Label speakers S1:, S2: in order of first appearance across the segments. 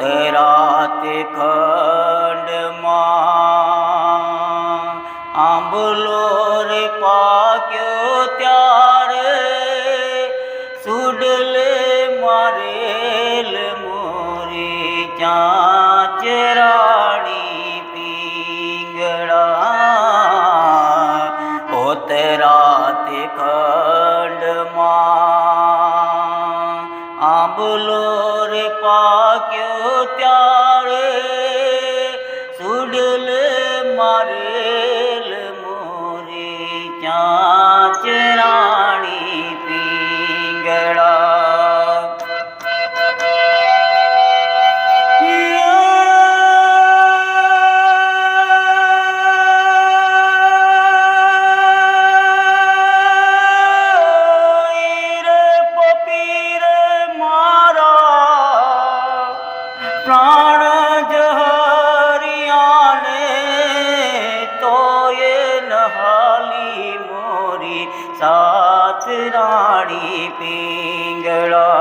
S1: ઓતરાત ખંડમાં પ્રાણ જહરિયાને તોય નહાલી મોરી સાત રાણી પિંગળા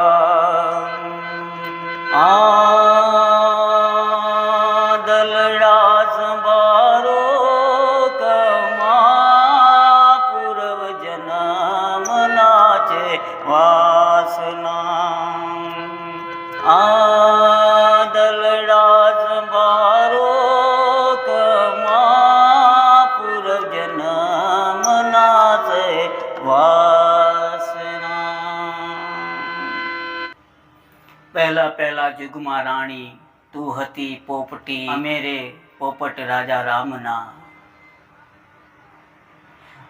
S1: પહેલા પહેલા જુગમાં રાણી, તું હતી પોપટી, અમે પોપટ રાજા રામના.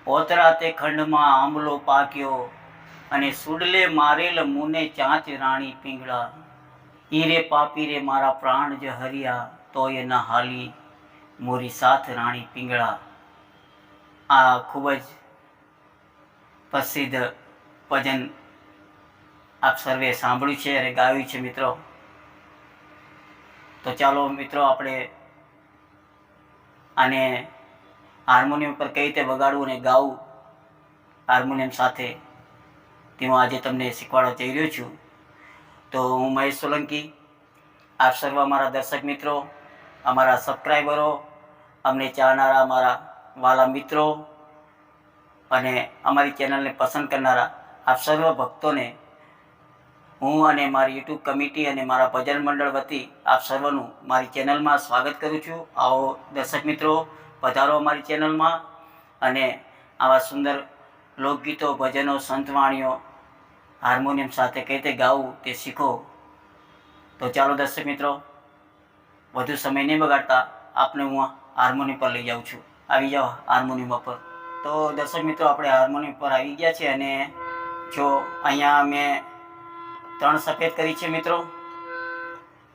S1: પોતરા તે ખંડમાં આંબલો પાક્યો અને સુડલે મારેલ મુને ચાંચ રાણી પીંગળા. ઈરે પાપી રે મારા પ્રાણ જ હરિયા, તોય ન હાલી મોરી સાથ રાણી પીંગળા. આ ખૂબ જ પ્રસિદ્ધ ભજન આપ સર્વે સાંભળ્યું છે અને ગાયું છે મિત્રો. તો ચાલો મિત્રો આપણે આને હાર્મોનિયમ પર કઈ રીતે વગાડવું અને ગાવું, હાર્મોનિયમ સાથે તે હું આજે તમને શીખવાડવા જઈ રહ્યો છું. તો હું મહેશ સોલંકી, આપ સર્વ અમારા દર્શક મિત્રો, અમારા સબસ્ક્રાઈબરો અમને ચાહનારા અમારા વાલા મિત્રો અને અમારી ચેનલને પસંદ કરનારા આપ સર્વ ભક્તોને હું અને મારી યુટ્યુબ કમિટી અને મારા ભજન મંડળ વતી આપ સર્વનું મારી ચેનલમાં સ્વાગત કરું છું. આવો દર્શક મિત્રો, પધારો અમારી ચેનલમાં અને આવા સુંદર લોકગીતો, ભજનો, સંતવાણીઓ, હાર્મોનિયમ સાથે કઈ રીતે ગાવું તે શીખો. તો ચાલો દર્શક મિત્રો, વધુ સમય નહીં બગાડતા, આપને હું હાર્મોનિયમ પર લઈ જાઉં છું. આવી જાઓ હાર્મોનિયમ પર. તો દર્શક મિત્રો, આપણે હાર્મોનિયમ પર આવી ગયા છે અને જો અહીંયા મેં ત્રણ સફેદ કરી છે મિત્રો.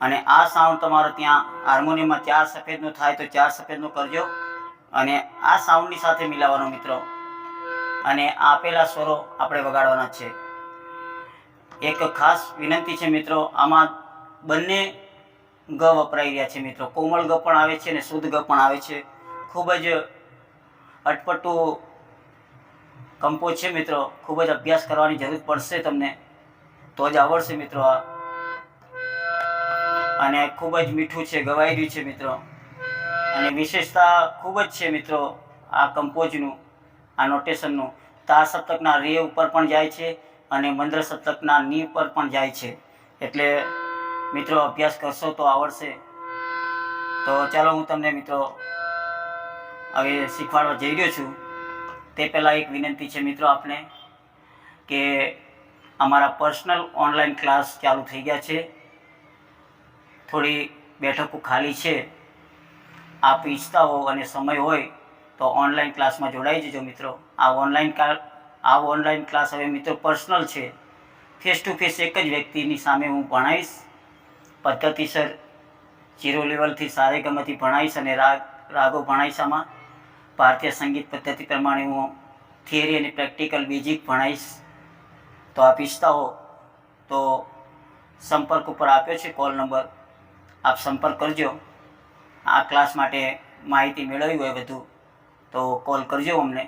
S1: અને આ સાઉન્ડ તમારો ત્યાં હાર્મોનિયમમાં ચાર સફેદનું થાય તો ચાર સફેદનું કરજો. અને આ સાઉન્ડની સાથે મિલાવવાનો મિત્રો. અને આપેલા સ્વરો આપણે વગાડવાના છે. એક ખાસ વિનંતી છે મિત્રો, આમાં બંને ગ વપરાઈ રહ્યા છે મિત્રો. કોમળ ગ પણ આવે છે અને શુદ્ધ ગ પણ આવે છે. ખૂબ જ અટપટું કંપોઝ છે મિત્રો. ખૂબ જ અભ્યાસ કરવાની જરૂર પડશે તમને. તો જ આવડશે મિત્રો આ. અને ખૂબ જ મીઠું છે ગવાઈ રહ્યું છે મિત્રો. અને વિશેષતા ખૂબ જ છે મિત્રો આ કંપોઝનું આ નોટેશનનું તા સપ્તકના રે ઉપર પણ જાય છે અને મંદ્ર સપ્તકના ની ઉપર પણ જાય છે. એટલે મિત્રો અભ્યાસ કરશો તો આવડશે. તો ચાલો હું તમને મિત્રો હવે શીખવાડવા જઈ રહ્યો છું. તે પહેલાં એક વિનંતી છે મિત્રો આપને કે અમારા પર્સનલ ઓનલાઈન ક્લાસ ચાલુ થઈ ગયા છે. થોડી બેઠકો ખાલી છે. આપ ઈચ્છતા હો અને સમય હોય તો ઓનલાઈન ક્લાસમાં જોડાઈ જજો મિત્રો. આ ઓનલાઈન આ ઓનલાઈન ક્લાસ હવે મિત્રો પર્સનલ છે. ફેસ ટુ ફેસ એક જ વ્યક્તિની સામે હું ભણાવીશ પદ્ધતિસર જીરો લેવલથી સારેગમથી ભણાવીશ અને રાગ રાગો ભણાવીશ આમાં. ભારતીય સંગીત પદ્ધતિ પ્રમાણે હું થિયરી અને પ્રેક્ટિકલ બેઝિક ભણાવીશ તો આપ ઈચ્છતા હો તો સંપર્ક ઉપર આપ્યો છે કોલ નંબર. આપ સંપર્ક કરજો. આ ક્લાસ માટે માહિતી મેળવવી હોય બધું, તો કોલ કરજો અમને.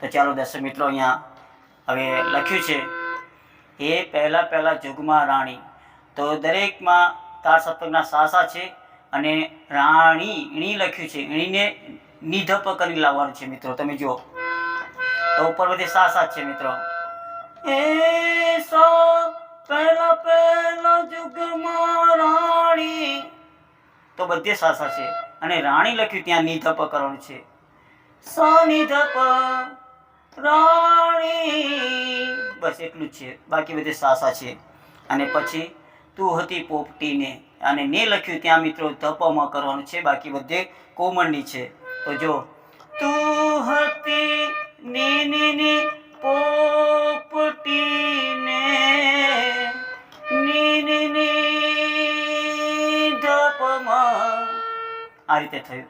S1: તો ચાલો દર્શક મિત્રો અહીંયા હવે લખ્યું છે એ પહેલાં પહેલાં જુગમાં રાણી, તો દરેકમાં તાર સપ્તકના સાસા છે અને રાણી એણી લખ્યું છે. ઈણીને નિધપ કરી લાવવાનું છે મિત્રો, તમે જુઓ. તો ઉપર બધી સાસા છે મિત્રો. એ સો પહેલા પહેલા જુગમાં રાણી. તો બધે સાસા છે. અને રાણી લખ્યું ત્યાં નિધપ કરવાનું છે. સનિધપ રાણી. બસ એટલું જ છે. બાકી બધે સાસા છે. અને પછી તું હતી પોપટીને. અને ને લખ્યું ત્યાં મિત્રો ધપમાં કરવાનું છે. બાકી બધે કોમળની છે. તો જો, તું હતી ની ની ની પોપટીને આ રીતે થયું.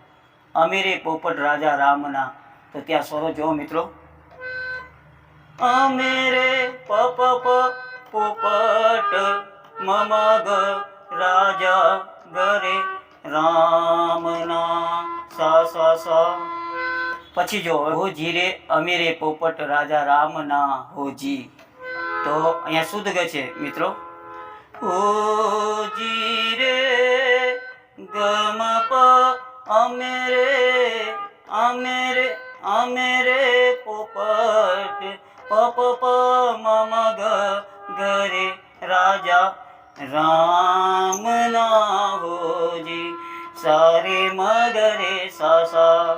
S1: અમીરે પોપટ રાજા રામના, તો ત્યાં સ્વરો જો મિત્રો. અમેરે પપ પોપટ મમગ રાજા ગરે રામના સા સા સા. પછી જો હોજી રે અમીરે પોપટ રાજા રામના હોજી તો અહીંયા શુદ્ધ ગ છે મિત્રો? હોજી અમેરે અમેરે અમેરે પોપટ પપ પ મમ ગરે રાજા રામ ના હોજી સારે મગરે સાસા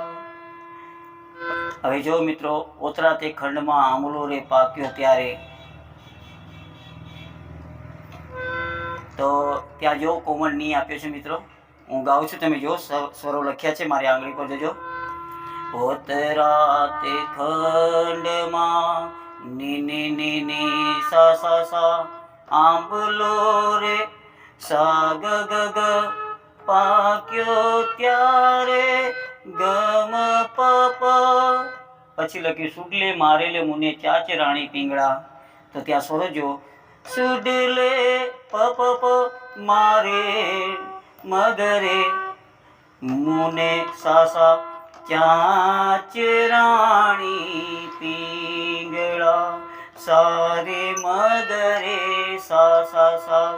S1: હવે જો મિત્રો ઓતરા તે ખંડમાં આમલો રે પાક્યો ત્યારે, તો ત્યાં જો કોમન નહીં આપ્યો છે મિત્રો. હું ગાઉં છું, તમે જો સ્વ- સ્વરો લખ્યા છે, મારી આંગળી પર જોજો. પોતરાતે ખંડમાં ની ની ની ની સા સા સા આંબલો રે, સા ગ ગ ગ પાક્યો ત્યારે ગમ પ પ. પછી લખ્યું સુડલે મારેલે મુને ચાચ રાણી પિંગળા. તો ત્યાં સ્વરો જો સુડલે પ પ પ, મારે મગરે મુને સાસા ચાચ રાણી પિંગળા સારે મગરે સા સા સા.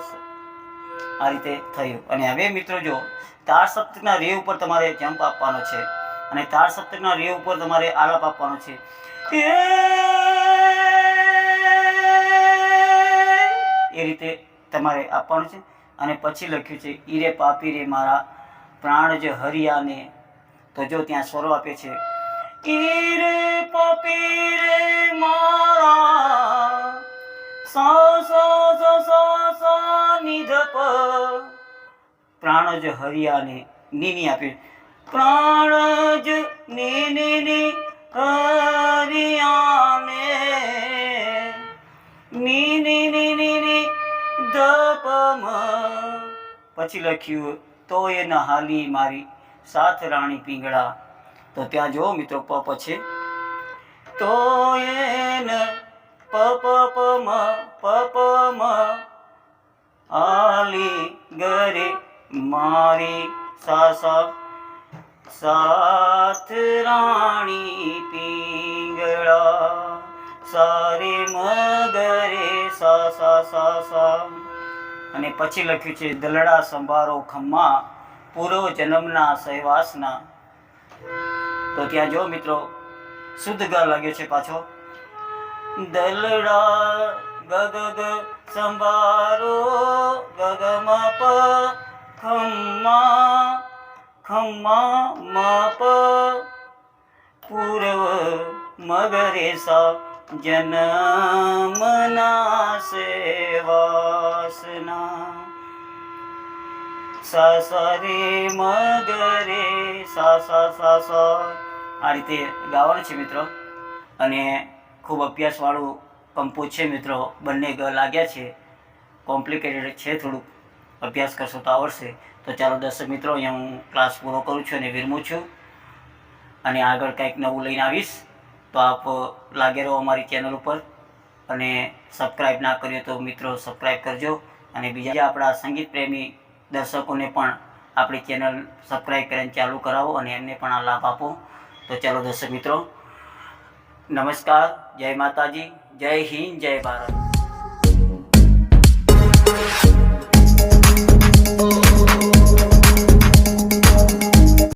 S1: આ રીતે થયું. અને હવે મિત્રો જો તાર સપ્તકના રે ઉપર તમારે જમ્પ આપવાનો છે. અને તાર સપ્તકના રે ઉપર તમારે આલાપ આપવાનો છે. એ રીતે તમારે આપવાનું છે. અને પછી લખ્યું છે ઈરે પાપી રે મારા, પ્રાણ જ હરિયાને તો જો ત્યાં સ્વરો આપે છે ઈરે પાપી રે મારા સા સા સા સા સા નિધપ પ્રાણ જ હરિયાને નીની આપે, પ્રાણ જ ની ની ની. હરિયાને ની ની પછી લખ્યું, તો એ નહાલી મારી સાથ રાણી પીંગળા. તો ત્યાં જો મિત્રો, પ છે. તો એન પ પ પ મ મ આલી ગરે મારી સાસા સાથ રાણી પીંગળા. સારે મગરે સા સા સા અને પછી લખ્યું છે દલડા સંભારો ખમ્મા પૂર્વ જન્મના સહેવાસના તો ત્યાં જો મિત્રો શુદ્ધ ગ લાગ્યો છે પાછો દલડા ગગ ગ સંભારો ગગમ પ ખમ્મા ખમ્મા મ પ પૂર્વ મગરે સા જનમના સેવાસના વાસના. સા રે મગરે સા સા સા સા આ રીતે ગાવાનું છે મિત્રો. અને ખૂબ અભ્યાસવાળું કંપોઝ છે મિત્રો. બંને ગ લાગ્યા છે. કોમ્પ્લિકેટેડ છે થોડુંક. અભ્યાસ કરશો તો આવડશે. તો ચાલો દર્શક મિત્રો, અહીંયા હું ક્લાસ પૂરો કરું છું અને વિરમું છું. અને આગળ કંઈક નવું લઈને આવીશ. તો આપ લાગે રહો અમારી ચેનલ ઉપર. અને સબસ્ક્રાઈબ ના કર્યો તો મિત્રો સબસ્ક્રાઈબ કરજો. અને બીજા આપણા સંગીત પ્રેમી દર્શકોને પણ આપણી ચેનલ સબસ્ક્રાઈબ કરીને ચાલુ કરાવો અને એમને પણ આ લાભ આપો. તો ચાલો દર્શક મિત્રો, નમસ્કાર, જય માતાજી, જય હિન્દ, જય ભારત.